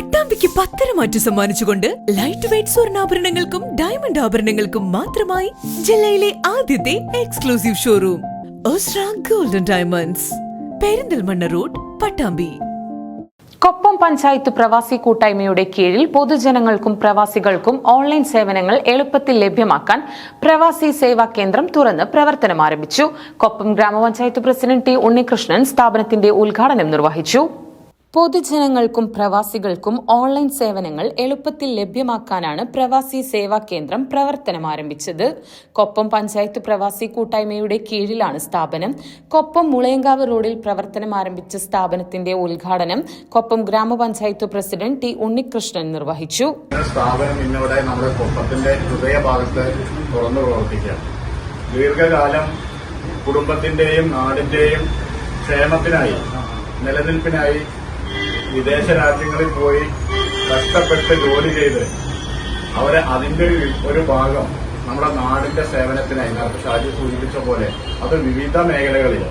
പട്ടാമ്പിക്ക് പത്തര മാറ്റു സമ്മാനിച്ചുകൊണ്ട് ലൈറ്റ് വെയിറ്റ് സ്വർണാഭരണങ്ങൾക്കും ഡയമണ്ട് ആഭരണങ്ങൾക്കും മാത്രമായി ജില്ലയിലെ ആദ്യത്തെ exclusive showroom ഒസ്ര golden diamonds Perinthalmanna road Pattambi. Koppam panchayat പ്രവാസി കൂട്ടായ്മയുടെ കീഴിൽ പൊതുജനങ്ങൾക്കും പ്രവാസികൾക്കും ഓൺലൈൻ സേവനങ്ങൾ എളുപ്പത്തിൽ ലഭ്യമാക്കാൻ പ്രവാസി സേവാ കേന്ദ്രം തുറന്ന് പ്രവർത്തനം ആരംഭിച്ചു കൊപ്പം ഗ്രാമപഞ്ചായത്ത് പ്രസിഡന്റ് ടി ഉണ്ണികൃഷ്ണൻ സ്ഥാപനത്തിന്റെ ഉദ്ഘാടനം നിർവഹിച്ചു. പൊതുജനങ്ങൾക്കും പ്രവാസികൾക്കും ഓൺലൈൻ സേവനങ്ങൾ എളുപ്പത്തിൽ ലഭ്യമാക്കാനാണ് പ്രവാസി സേവാ കേന്ദ്രം പ്രവർത്തനം ആരംഭിച്ചത്. കൊപ്പം പഞ്ചായത്ത് പ്രവാസി കൂട്ടായ്മയുടെ കീഴിലാണ് സ്ഥാപനം. കൊപ്പം മുളയങ്കാവ് റോഡിൽ പ്രവർത്തനം ആരംഭിച്ച സ്ഥാപനത്തിന്റെ ഉദ്ഘാടനം കൊപ്പം ഗ്രാമപഞ്ചായത്ത് പ്രസിഡന്റ് ടി ഉണ്ണികൃഷ്ണൻ നിർവഹിച്ചു. സ്ഥാപനം നമ്മുടെ കൊപ്പത്തിന്റെ ഹൃദയഭാഗത്ത് തുറന്നു പ്രവർത്തിക്കുക ദീർഘകാലം കുടുംബത്തിന്റെയും നാടിന്റെയും ക്ഷേമത്തിനായി നിലനിൽപ്പിനായി വിദേശ രാജ്യങ്ങളിൽ പോയി കഷ്ടപ്പെട്ട് ജോലി ചെയ്ത് അവരെ അതിന്റെ ഒരു ഭാഗം നമ്മുടെ നാടിന്റെ സേവനത്തിനായി നേരത്തെ ഷാജി സൂചിപ്പിച്ച പോലെ അത് വിവിധ മേഖലകളിൽ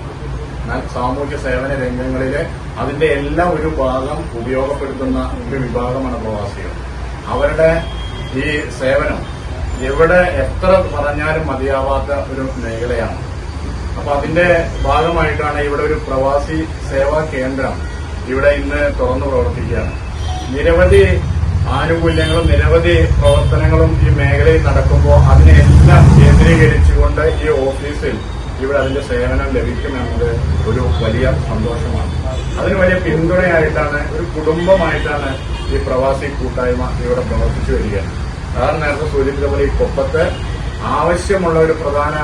സാമൂഹ്യ സേവന രംഗങ്ങളിൽ അതിന്റെ എല്ലാം ഒരു ഭാഗം ഉപയോഗപ്പെടുത്തുന്ന ഒരു വിഭാഗമാണ് പ്രവാസികൾ. അവരുടെ ഈ സേവനം എവിടെ എത്ര പറഞ്ഞാലും മതിയാവാത്ത ഒരു മേഖലയാണ്. അപ്പൊ അതിന്റെ ഭാഗമായിട്ടാണ് ഇവിടെ ഒരു പ്രവാസി സേവാ കേന്ദ്രം ഇവിടെ ഇന്ന് തുറന്നു പ്രവർത്തിക്കുകയാണ്. നിരവധി ആനുകൂല്യങ്ങളും നിരവധി പ്രവർത്തനങ്ങളും ഈ മേഖലയിൽ നടക്കുമ്പോൾ അതിനെല്ലാം കേന്ദ്രീകരിച്ചുകൊണ്ട് ഈ ഓഫീസിൽ ഇവിടെ അതിന്റെ സേവനം ലഭിക്കുമെന്നത് ഒരു വലിയ സന്തോഷമാണ്. അതിന് വലിയ പിന്തുണയായിട്ടാണ് ഒരു കുടുംബമായിട്ടാണ് ഈ പ്രവാസി കൂട്ടായ്മ ഇവിടെ പ്രവർത്തിച്ചു വരികയാണ്. സാർ നേരത്തെ സൂചിപ്പിച്ച പോലെ ഈ കൊപ്പത്ത് ആവശ്യമുള്ള ഒരു പ്രധാന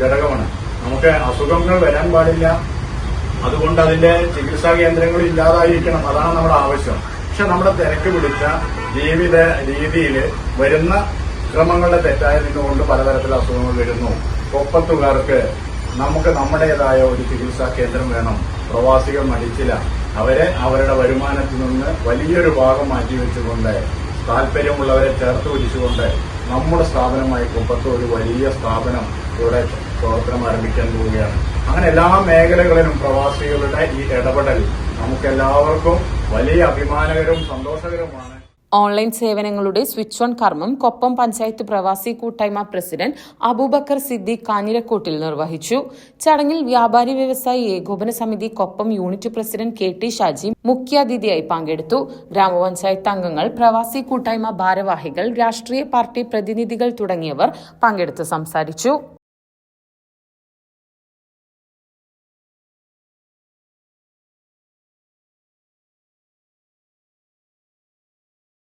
ഘടകമാണ്. നമുക്ക് അസുഖങ്ങൾ വരാൻ പാടില്ല അതുകൊണ്ട് അതിന്റെ ചികിത്സാ കേന്ദ്രങ്ങൾ ഇല്ലാതായിരിക്കണം. അതാണ് നമ്മുടെ ആവശ്യം. പക്ഷെ നമ്മുടെ തിരക്ക് പിടിച്ച ജീവിത രീതിയിൽ വരുന്ന ക്രമങ്ങളുടെ തെറ്റായതുകൊണ്ട് പലതരത്തിലുള്ള അസുഖങ്ങൾ വരുന്നു. ഒപ്പത്തുകാർക്ക് നമുക്ക് നമ്മുടേതായ ഒരു ചികിത്സാ കേന്ദ്രം വേണം. പ്രവാസികൾ മടിച്ചില്ല അവരെ അവരുടെ വരുമാനത്തിൽ നിന്ന് വലിയൊരു ഭാഗം മാറ്റിവെച്ചുകൊണ്ട് താല്പര്യമുള്ളവരെ ചേർത്ത് പിടിച്ചുകൊണ്ട് നമ്മുടെ സ്ഥാപനമായി കുപ്പത്ത് ഒരു വലിയ സ്ഥാപനം ഇവിടെ പ്രവർത്തനം ആരംഭിക്കാൻ പോവുകയാണ്. അങ്ങനെ എല്ലാ മേഖലകളിലും പ്രവാസികളുടെ ഈ ഇടപെടൽ നമുക്കെല്ലാവർക്കും വലിയ അഭിമാനകരവും സന്തോഷകരവുമാണ്. ഓൺലൈൻ സേവനങ്ങളുടെ സ്വിച്ച് ഓൺ കർമ്മം കൊപ്പം പഞ്ചായത്ത് പ്രവാസി കൂട്ടായ്മ പ്രസിഡന്റ് അബൂബക്കർ സിദ്ദീഖ് കാഞ്ഞിരക്കോട്ടിൽ നിർവഹിച്ചു. ചടങ്ങിൽ വ്യാപാരി വ്യവസായി ഏകോപന സമിതി Koppam unit president K T Shaji മുഖ്യാതിഥിയായി പങ്കെടുത്തു. ഗ്രാമപഞ്ചായത്ത് അംഗങ്ങൾ പ്രവാസി കൂട്ടായ്മ ഭാരവാഹികൾ രാഷ്ട്രീയ പാർട്ടി പ്രതിനിധികൾ തുടങ്ങിയവർ പങ്കെടുത്ത് സംസാരിച്ചു.